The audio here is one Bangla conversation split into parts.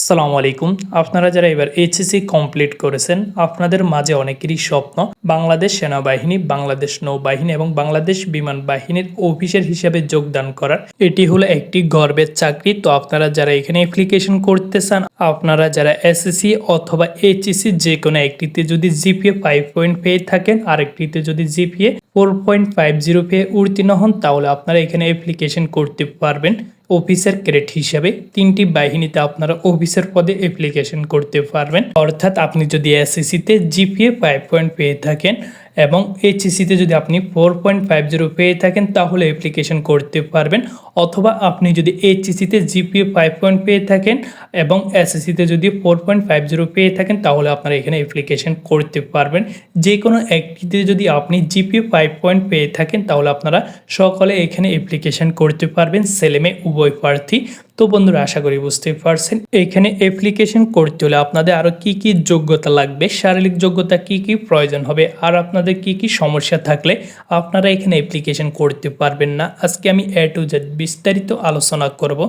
আসসালামু আলাইকুম। আপনারা যারা এবার এইচএসসি কমপ্লিট করেছেন, আপনাদের মাঝে অনেকেরই স্বপ্ন, বাংলাদেশ সেনাবাহিনী, বাংলাদেশ নৌবাহিনী এবং বাংলাদেশ বিমান বাহিনীর অফিসার হিসেবে যোগদান করার এটি হলো একটি গর্বের চাকরি। তো আপনারা যারা এখানে অ্যাপ্লিকেশন করতে চান, আপনারা যারা এসএসসি অথবা এইচএসসি যে কোনো একটিতে যদি জিপিএ ফাইভ পয়েন্ট পেয়ে থাকেন, আরেকটিতে যদি GPA four point five zero পেয়ে উত্তীর্ণ হন, তাহলে আপনারা এখানে অ্যাপ্লিকেশন করতে পারবেন। অফিসার ক্রেড হিসাবে তিনটি বাহিনীতে আপনারা অফিসার পদে অ্যাপ্লিকেশন করতে পারবেন। অর্থাৎ আপনি যদি এসএসসিতে জিপিএ ফাইভ পয়েন্ট পেয়ে থাকেন এবং এইচএসিতে যদি আপনি ফোর পয়েন্ট ফাইভ জিরো পেয়ে থাকেন, তাহলে অ্যাপ্লিকেশন করতে পারবেন। অথবা আপনি যদি এইচএসসিতে জিপিএ ফাইভ পয়েন্ট পেয়ে থাকেন এবং এসএসসিতে যদি ফোর পয়েন্ট ফাইভ জিরো পেয়ে থাকেন, তাহলে আপনারা এখানে অ্যাপ্লিকেশন করতে পারবেন। যে কোনো একটিতে যদি আপনি জিপিএ ফাইভ পয়েন্ট পেয়ে থাকেন, তাহলে আপনারা সকলে এখানে অ্যাপ্লিকেশন করতে পারবেন। ছেলেমেয়ে, উভয় প্রার্থী। তো বন্ধুরা, আশা করি বুঝতে পারছেন। এইখানে অ্যাপ্লিকেশন করতে হলে আপনাদের আরও কি কি যোগ্যতা লাগবে, শারীরিক যোগ্যতা কি কি প্রয়োজন হবে, আর আপনাদের কি কি সমস্যা থাকলে আপনারা এখানে অ্যাপ্লিকেশন করতে পারবেন না। আজকে আমি এ টু জেড বিস্তারিত আলোচনা করব।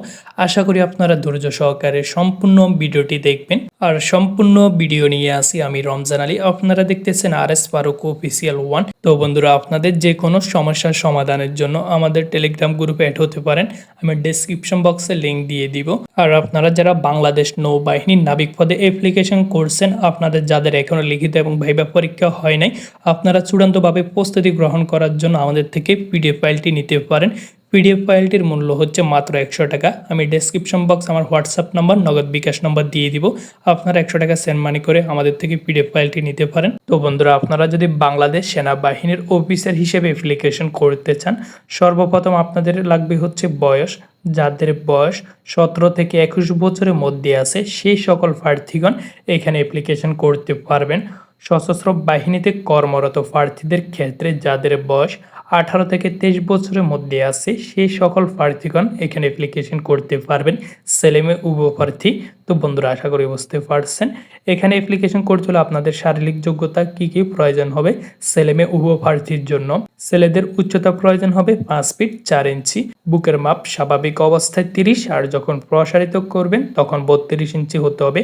আশা করি আপনারা ধৈর্য সহকারে সম্পূর্ণ ভিডিওটি দেখবেন। আর সম্পূর্ণ ভিডিও নিয়ে আসি আমি রমজান আলী। আপনারা দেখতেছেন R S Faruk official one. তো বন্ধুরা, আপনাদের যে কোনো সমস্যার সমাধানের জন্য আমাদের টেলিগ্রাম গ্রুপে অ্যাড হতে পারেন। আমি ডেসক্রিপশন বক্সে লিঙ্ক দিয়ে দিব। আর আপনারা যারা বাংলাদেশ নৌবাহিনীর নাবিক পদে অ্যাপ্লিকেশন করছেন, আপনাদের যাদের এখনও লিখিত এবং ভাইবা পরীক্ষা হয় নাই, আপনারা চূড়ান্তভাবে প্রস্তুতি গ্রহণ করার জন্য আমাদের থেকে পিডিএফ ফাইলটি নিতে পারেন। পিডিএফ ফাইলটির মূল্য হচ্ছে মাত্র একশো টাকা। আমি ডেসক্রিপশন বক্স আমার WhatsApp number Nagad bKash number দিয়ে দিব। আপনারা একশো টাকা সেন্ড মানি করে আমাদের থেকে পিডিএফ ফাইলটি নিতে পারেন। তো বন্ধুরা, আপনারা যদি বাংলাদেশ সেনাবাহিনীর অফিসার হিসেবে অ্যাপ্লিকেশন করতে চান, সর্বপ্রথম আপনাদের লাগবে হচ্ছে বয়স। যাদের বয়স সতেরো থেকে একুশ বছরের মধ্যে আছে, সেই সকল প্রার্থীগণ এখানে অ্যাপ্লিকেশন করতে পারবেন। সশস্ত্র বাহিনীতে কর্মরত প্রার্থীদের ক্ষেত্রে যাদের বয়স আঠারো থেকে তেইশ বছরের মধ্যে আছে, সেই সকল প্রার্থীগণ এখানে অ্যাপ্লিকেশন করতে পারবেন। ছেলেমেয়ে উপ প্রার্থী তো বন্ধুরা, আশা করি বুঝতে পারছেন। এখানে অ্যাপ্লিকেশন করতে হলে আপনাদের শারীরিক যোগ্যতা কি কি প্রয়োজন হবে ছেলেমেয়ে উপ প্রার্থীর জন্য। ছেলেদের উচ্চতা প্রয়োজন হবে পাঁচ ফিট চার ইঞ্চি। বুকের মাপ স্বাভাবিক অবস্থায় তিরিশ। আর যখন প্রসারিত করবেন, তখন বত্রিশ ইঞ্চি হতে হবে।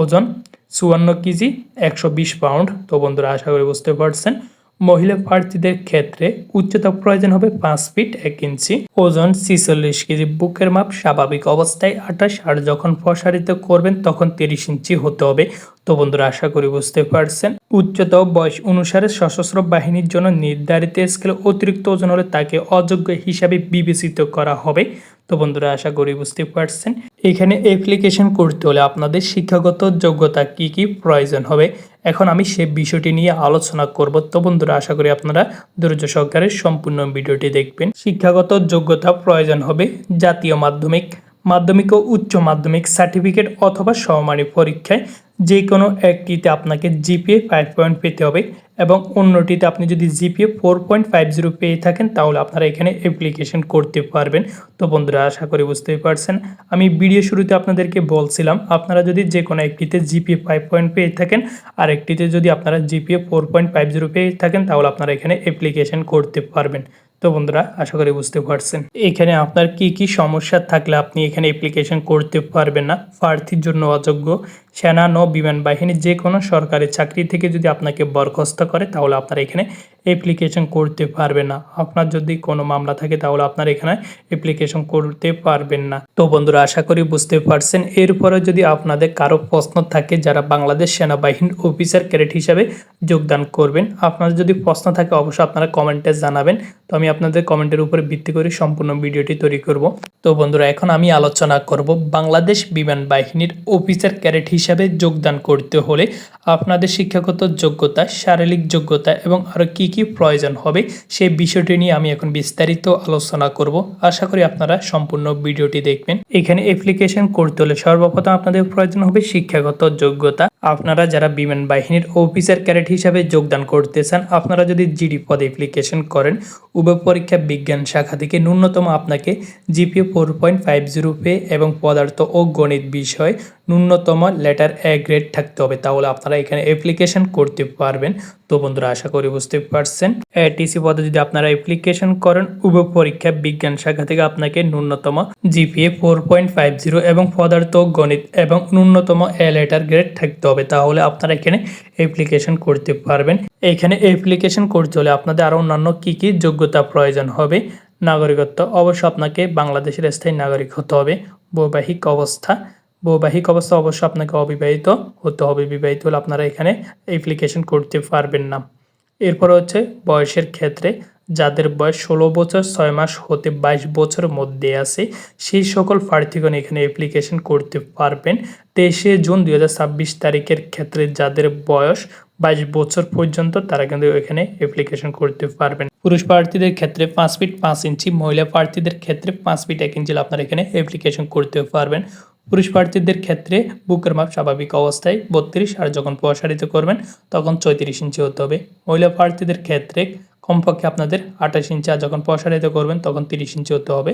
ওজন চুয়ান্ন কেজি, একশো বিশ পাউন্ড। তো বন্ধুরা, আশা করি বুঝতে পারছেন। মহিলা প্রার্থীদের ক্ষেত্রে উচ্চতা প্রয়োজন হবে পাঁচ ফিট এক ইঞ্চি। ওজন ছিচল্লিশ কেজি। বুকের মাপ স্বাভাবিক অবস্থায় আঠাশ। আর যখন প্রসারিত করবেন, তখন তিরিশ ইঞ্চি হতে হবে। তো বন্ধুরা, আশা করি বুঝতে পারছেন। উচ্চতা বয়স অনুসারে সশস্ত্র বাহিনীর জন্য নির্ধারিত স্কেলে অতিরিক্ত ওজন হলে তাকে অযোগ্য হিসাবে বিবেচিত করা হবে। তো বন্ধুরা, আশা করি বুঝতে পারছেন। এখানে অ্যাপ্লিকেশন করতে হলে আপনাদের শিক্ষাগত যোগ্যতা কি কি প্রয়োজন হবে? এখন আমি সে বিষয়টি নিয়ে আলোচনা করব। তো বন্ধুরা, আশা করি আপনারা ধৈর্য সহকারে সম্পূর্ণ ভিডিওটি দেখবেন। শিক্ষাগত যোগ্যতা প্রয়োজন হবে জাতীয় মাধ্যমিক মাধ্যমিক ও উচ্চ মাধ্যমিক সার্টিফিকেট অথবা সমমানী পরীক্ষায়। যে কোনো একটিতে আপনাকে জিপিএ ফাইভ পয়েন্ট পেতে হবে এবং অন্যটিতে আপনি যদি GPA four point five zero পেয়ে থাকেন, তাহলে আপনারা এখানে অ্যাপ্লিকেশন করতে পারবেন। তো বন্ধুরা, আশা করি বুঝতেই পারছেন। আমি ভিডিও শুরুতে আপনাদেরকে বলছিলাম, আপনারা যদি যে কোনো একটিতে জিপিএ ফাইভ পয়েন্ট পেয়ে থাকেন, আর একটিতে যদি আপনারা GPA four point five zero পেয়ে থাকেন, তাহলে আপনারা এখানে অ্যাপ্লিকেশন করতে পারবেন। তো বন্ধুরা, আশা করি বুঝতে পারছেন। এখানে আপনার কি কি সমস্যা থাকলে আপনি এখানে অ্যাপ্লিকেশন করতে পারবেন না? প্রার্থীর জন্য অযোগ্য, সেনা, নৌ, বিমান বাহিনী যে কোনো সরকারি চাকরি থেকে যদি আপনাকে বরখাস্ত করে, তাহলে আপনার এখানে অ্যাপ্লিকেশন করতে পারবেন না। আপনার যদি কোনো মামলা থাকে তাহলে আপনার এখানে অ্যাপ্লিকেশন করতে পারবেন না। তো বন্ধুরা, আশা করি বুঝতে পারছেন। এরপরে যদি আপনাদের কারও প্রশ্ন থাকে, যারা বাংলাদেশ সেনাবাহিনীর অফিসার ক্যারেট হিসাবে যোগদান করবেন আপনাদের যদি প্রশ্ন থাকে, অবশ্যই আপনারা কমেন্টে জানাবেন। তো আমি আপনাদের কমেন্টের উপরে ভিত্তি করে সম্পূর্ণ ভিডিওটি তৈরি করব। তো বন্ধুরা, এখন আমি আলোচনা করব বাংলাদেশ বিমান বাহিনীর অফিসার ক্যারেট হিসাবে যোগদান করতে হলে আপনাদের শিক্ষাগত যোগ্যতা, শারীরিক যোগ্যতা এবং আরও কী কী প্রয়োজন হবে সেই বিষয়টি নিয়ে আমি এখন বিস্তারিত আলোচনা করব। আশা করি আপনারা সম্পূর্ণ ভিডিওটি দেখবেন। এখানে অ্যাপ্লিকেশন করতে হলে সর্বপ্রথম আপনাদের প্রয়োজন হবে শিক্ষাগত যোগ্যতা। আপনারা যারা বিমান বাহিনীর অফিসার ক্যাডেট হিসাবে যোগদান করতে চান, আপনারা যদি জিডি পদে অ্যাপ্লিকেশন করেন উভয় পরীক্ষা বিজ্ঞান শাখা থেকে ন্যূনতম আপনাকে GPA four point five zero pay এবং পদার্থ ও গণিত বিষয় ন্যূনতম লেটার এ গ্রেড থাকতে হবে। তাহলে আপনারা এখানে অ্যাপ্লিকেশন করতে পারবেন। তো বন্ধুরা, আশা করি বুঝতে পারছেন। এটিসি পদে যদি আপনারা অ্যাপ্লিকেশন করেন উভয় পরীক্ষা বিজ্ঞান শাখা থেকে আপনাকে ন্যূনতম GPA four point five zero এবং পদার্থ গণিত এবং ন্যূনতম এ লেটার গ্রেড থাকতে হবে, তাহলে আপনারা এখানে অ্যাপ্লিকেশন করতে পারবেন। এখানে অ্যাপ্লিকেশন করতে হলে আপনাদের আরও অন্যান্য কী কী যোগ্যতা প্রয়োজন হবে? নাগরিকত্ব, অবশ্য আপনাকে বাংলাদেশের স্থায়ী নাগরিক হতে হবে। বৈবাহিক অবস্থা বৈবাহিক অবস্থা অবশ্য আপনাকে অবিবাহিত হতে হবে। বিবাহিত হলে আপনারা এখানে অ্যাপ্লিকেশন করতে পারবেন না। এরপর হচ্ছে বয়সের ক্ষেত্রে যাদের বয়স ষোলো বছর, ছয় মাস হতে বাইশ বছরের মধ্যে আছে, সেই সকল প্রার্থীগণ এখানে অ্যাপ্লিকেশন করতে পারবেন। তেইশে জুন দুই হাজার ছাব্বিশ তারিখের ক্ষেত্রে যাদের বয়স বাইশ বছর পর্যন্ত, তারা কিন্তু এখানে অ্যাপ্লিকেশন করতে পারবেন। পুরুষ প্রার্থীদের ক্ষেত্রে পাঁচ ফিট পাঁচ ইঞ্চি, মহিলা প্রার্থীদের ক্ষেত্রে পাঁচ ফিট এক ইঞ্চি আপনারা এখানে অ্যাপ্লিকেশন করতে পারবেন। পুরুষ প্রার্থীদের ক্ষেত্রে বুকের মাপ স্বাভাবিক অবস্থায় বত্রিশ, আর যখন প্রসারিত করবেন, তখন চৌত্রিশ ইঞ্চি হতে হবে। মহিলা প্রার্থীদের ক্ষেত্রে কমপক্ষে আপনাদের আঠাশ ইঞ্চি, আর যখন প্রসারিত করবেন তখন তিরিশ ইঞ্চি হতে হবে।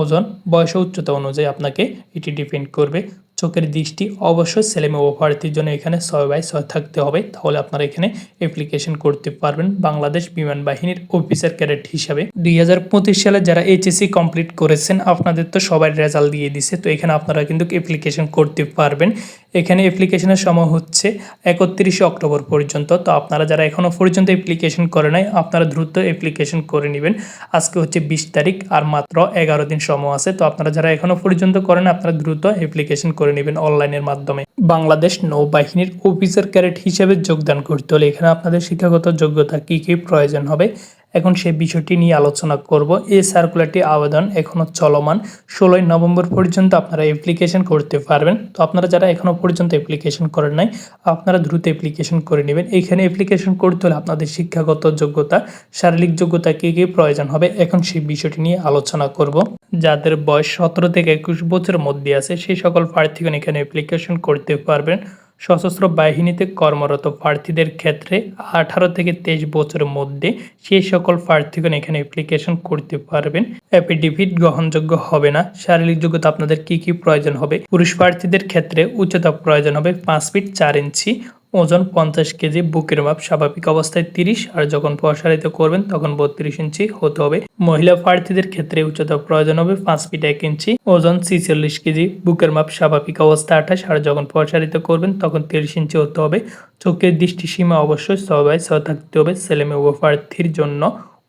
ওজন, বয়স ও উচ্চতা অনুযায়ী আপনাকে এটি ডিপেন্ড করবে। চোখের দৃষ্টি অবশ্যই ছেলেমেয়ে প্রার্থীর জন্য এখানে ছয় বাই ছয় থাকতে হবে। তাহলে আপনারা এখানে অ্যাপ্লিকেশন করতে পারবেন বাংলাদেশ বিমান বাহিনীর অফিসার ক্যাডেট হিসাবে। দুই হাজার পঁচিশ সালে যারা এইচএসসি কমপ্লিট করেছেন, আপনাদের তো সবাই রেজাল্ট দিয়ে দিছে। তো এখানে আপনারা কিন্তু অ্যাপ্লিকেশন করতে পারবেন। এখানে অ্যাপ্লিকেশনের সময় হচ্ছে একত্রিশে অক্টোবর পর্যন্ত। তো আপনারা যারা এখনও পর্যন্ত অ্যাপ্লিকেশন করে নাই, আপনারা দ্রুত অ্যাপ্লিকেশন করে নেবেন। আজকে হচ্ছে বিশ তারিখ আর মাত্র এগারো দিন সময় আছে। তো আপনারা যারা এখনও পর্যন্ত করেন আপনারা দ্রুত অ্যাপ্লিকেশন করে নেবেন অনলাইনের মাধ্যমে। বাংলাদেশ নৌবাহিনীর অফিসার ক্যারেট হিসেবে যোগদান করতে হলে এখানে আপনাদের শিক্ষাগত যোগ্যতা কী কী প্রয়োজন হবে? এখন সে বিষয়টি নিয়ে আলোচনা করব। এই সার্কুলারটি আবেদন এখনও চলমান। ষোলোই নভেম্বর পর্যন্ত আপনারা অ্যাপ্লিকেশন করতে পারবেন। তো আপনারা যারা এখনও পর্যন্ত অ্যাপ্লিকেশন করেন নাই, আপনারা দ্রুত অ্যাপ্লিকেশন করে নেবেন। এখানে অ্যাপ্লিকেশন করতে হলে আপনাদের শিক্ষাগত যোগ্যতা, শারীরিক যোগ্যতা কী কী প্রয়োজন হবে, এখন সেই বিষয়টি নিয়ে আলোচনা করব। যাদের বয়স সতেরো থেকে একুশ বছরের মধ্যে আছে, সেই সকল প্রার্থীগণ এখানে অ্যাপ্লিকেশন করতে পারবেন। সশস্ত্র বাহিনীতে কর্মরত প্রার্থীদের ক্ষেত্রে আঠারো থেকে তেইশ বছরের মধ্যে সেই সকল প্রার্থীগণ এখানে অ্যাপ্লিকেশন করতে পারবেন। অ্যাফিডেভিট গ্রহণযোগ্য হবে না। শারীরিক যোগ্যতা আপনাদের কি কি প্রয়োজন হবে? পুরুষ প্রার্থীদের ক্ষেত্রে উচ্চতা প্রয়োজন হবে পাঁচ ফিট চার ইঞ্চি। ওজন পঞ্চাশ কেজি, বুকের মাপ স্বাভাবিক অবস্থায় তিরিশ, আর যখন প্রসারিত করবেন তখন বত্রিশ ইঞ্চি হতে হবে। মহিলা প্রার্থীদের ক্ষেত্রে উচ্চতা প্রয়োজন হবে পাঁচ ফিট এক ইঞ্চি, ওজন ছিচল্লিশ কেজি, বুকের মাপ স্বাভাবিক অবস্থা আঠাশ, আর যখন প্রসারিত করবেন তখন তিরিশ ইঞ্চি হতে হবে। চোখের দৃষ্টিসীমা অবশ্যই সবাই সহ থাকতে হবে ছেলেমেয়ে প্রার্থীর জন্য।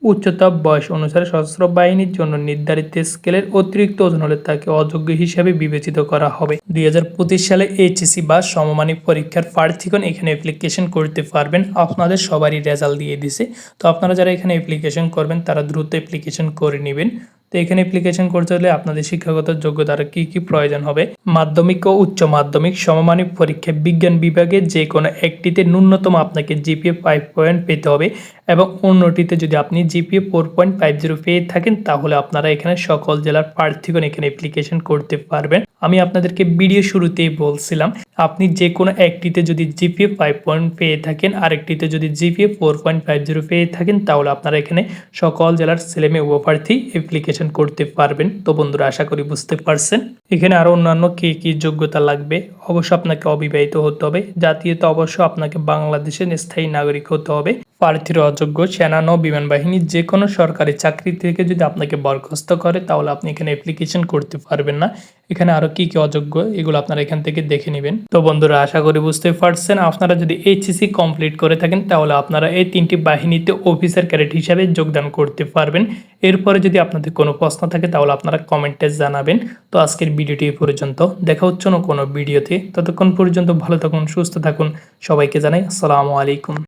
উচ্চতা বয়স অনুসারে সশস্ত্র বাহিনীর জন্য নির্ধারিত স্কেলের অতিরিক্ত ওজন হলে তাকে অযোগ্য হিসাবে বিবেচিত করা হবে। দুই হাজার পঁচিশ সালে এইচএসি বা সমমানিক পরীক্ষার প্রার্থীগণ এখানে অ্যাপ্লিকেশন করতে পারবেন। আপনাদের সবারই রেজাল্ট দিয়ে দিছে। তো আপনারা যারা এখানে অ্যাপ্লিকেশন করবেন, তারা দ্রুত অ্যাপ্লিকেশন করে নেবেন। তো এখানে অ্যাপ্লিকেশন করতে হলে আপনাদের শিক্ষাগত যোগ্যতার কি কি প্রয়োজন হবে? মাধ্যমিক ও উচ্চ মাধ্যমিক সমমানিক পরীক্ষা বিজ্ঞান বিভাগে যে কোনো একটিতে ন্যূনতম আপনাকে জিপিএ ফাইভ পয়েন্ট পেতে হবে। এবং অন্যটিতে যদি আপনি GPA four point five zero পেয়ে থাকেন, তাহলে আপনারা এখানে সকল জেলার প্রার্থীগণ এখানে অ্যাপ্লিকেশন করতে পারবেন। আমি আপনাদেরকে ভিডিও শুরুতেই বলছিলাম, আপনি যে কোনো একটিতে যদি জিপিএ ফাইভ পয়েন্ট পেয়ে থাকেন, আরেকটিতে যদি GPA four point five zero পেয়ে থাকেন, তাহলে আপনারা এখানে সকল জেলার ছেলেমেয়ে উপপ্রার্থী অ্যাপ্লিকেশন করতে পারবেন। তো বন্ধুরা, আশা করি বুঝতে পারছেন। এখানে আরও অন্যান্য কী কী যোগ্যতা লাগবে? অবশ্য আপনাকে অবিবাহিত হতে হবে। জাতীয়তা অবশ্য আপনাকে বাংলাদেশের স্থায়ী নাগরিক হতে হবে। প্রার্থীর অযোগ্য সেনা, নৌ, বিমান বাহিনী, যে কোনো সরকারি চাকরি থেকে যদি আপনাকে বরখাস্ত করে, তাহলে আপনি এখানে অ্যাপ্লিকেশন করতে পারবেন না। এখানে আরও কি কি অযোগ্য, এগুলো আপনারা এখান থেকে দেখে নেবেন। তো বন্ধুরা, আশা করি বুঝতে পারছেন। আপনারা যদি এইচএসি কমপ্লিট করে থাকেন, তাহলে আপনারা এই তিনটি বাহিনীতে অফিসার ক্যাডেট হিসাবে যোগদান করতে পারবেন। এরপরে যদি আপনাদের কোনো প্রশ্ন থাকে, তাহলে আপনারা কমেন্টে জানাবেন। তো আজকের ভিডিওটি এই পর্যন্ত। দেখা হচ্ছে না কোনো ভিডিওতে। ততক্ষণ পর্যন্ত ভালো থাকুন, সুস্থ থাকুন। সবাইকে জানাই আসসালামু আলাইকুম।